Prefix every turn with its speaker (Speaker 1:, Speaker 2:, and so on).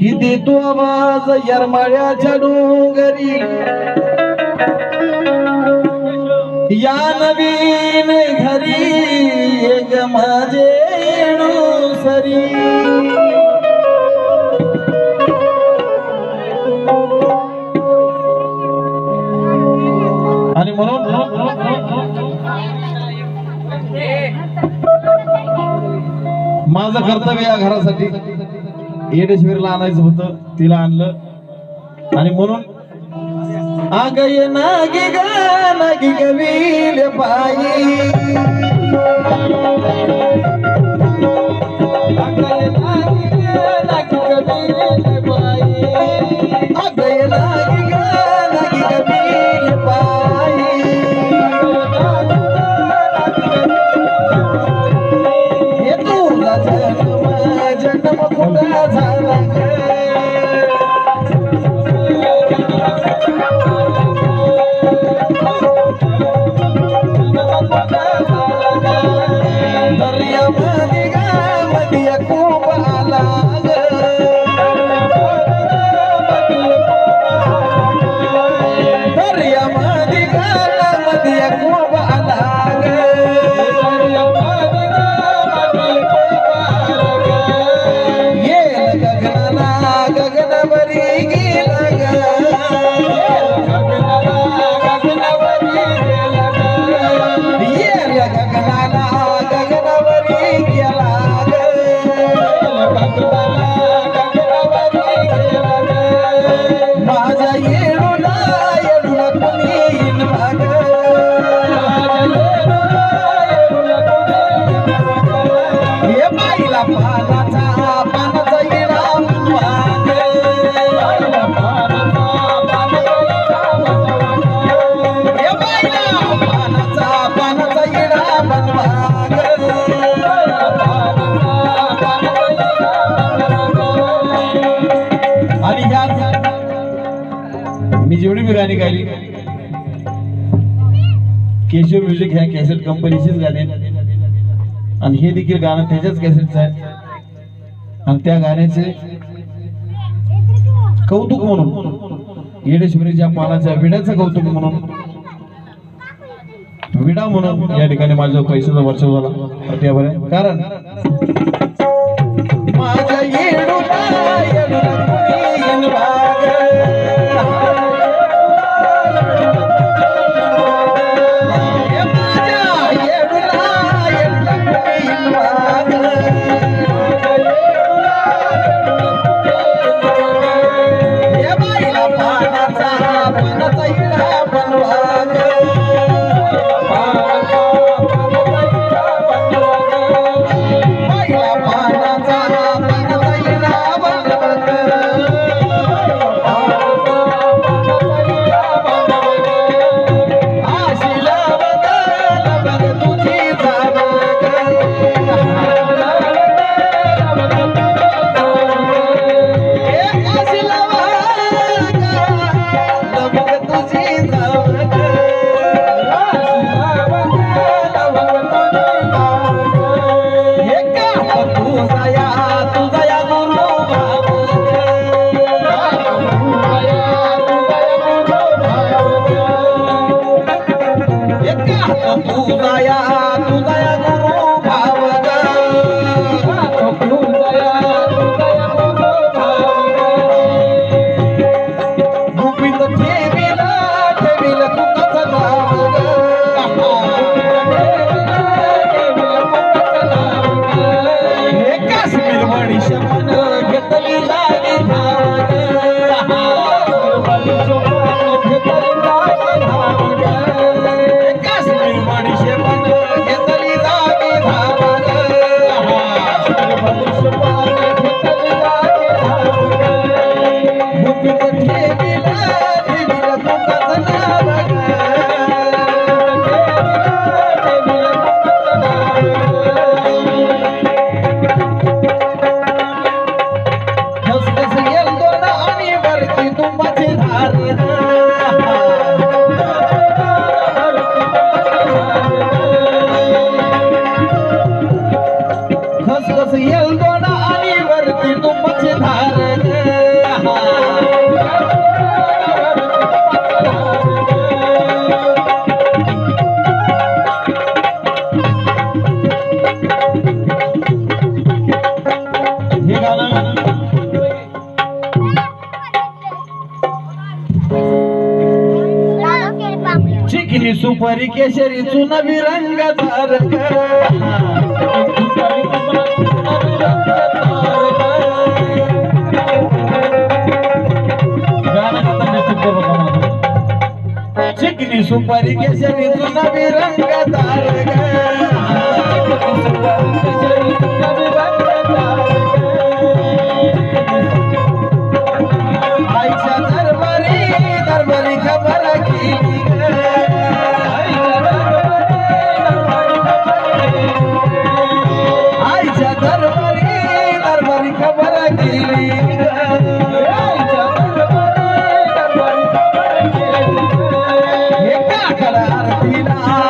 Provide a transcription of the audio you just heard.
Speaker 1: किती तू आवाज यरमाळ्याच्या डोंगरी. या नवीन घरी एक माझे सरी आणि म्हणून माझं कर्तव्य या घरासाठी. येडेश्वरीला आणायचं होतं तिला आणलं. आणि म्हणून आगय नागी ग नागी गवील पायी. Yeah. माझ्या येडूला केशव म्युझिक ह्या कॅसेट कंपनीचीच गाणे आणि हे देखील गाणं त्याच्याच कॅसेटचं आहे. आणि त्या गाण्याचे कौतुक म्हणून येडेश्वरीच्या पानाच्या विड्याचं कौतुक म्हणून विडा म्हणून या ठिकाणी माझं पैशाचा वर्ष झाला. कारण माझ्या देखिली सुपारी केशरी चुन बिरंग धारक चिकनी सुपारी केशरी चुन बिरंग धारक सुपारी केशरी 啦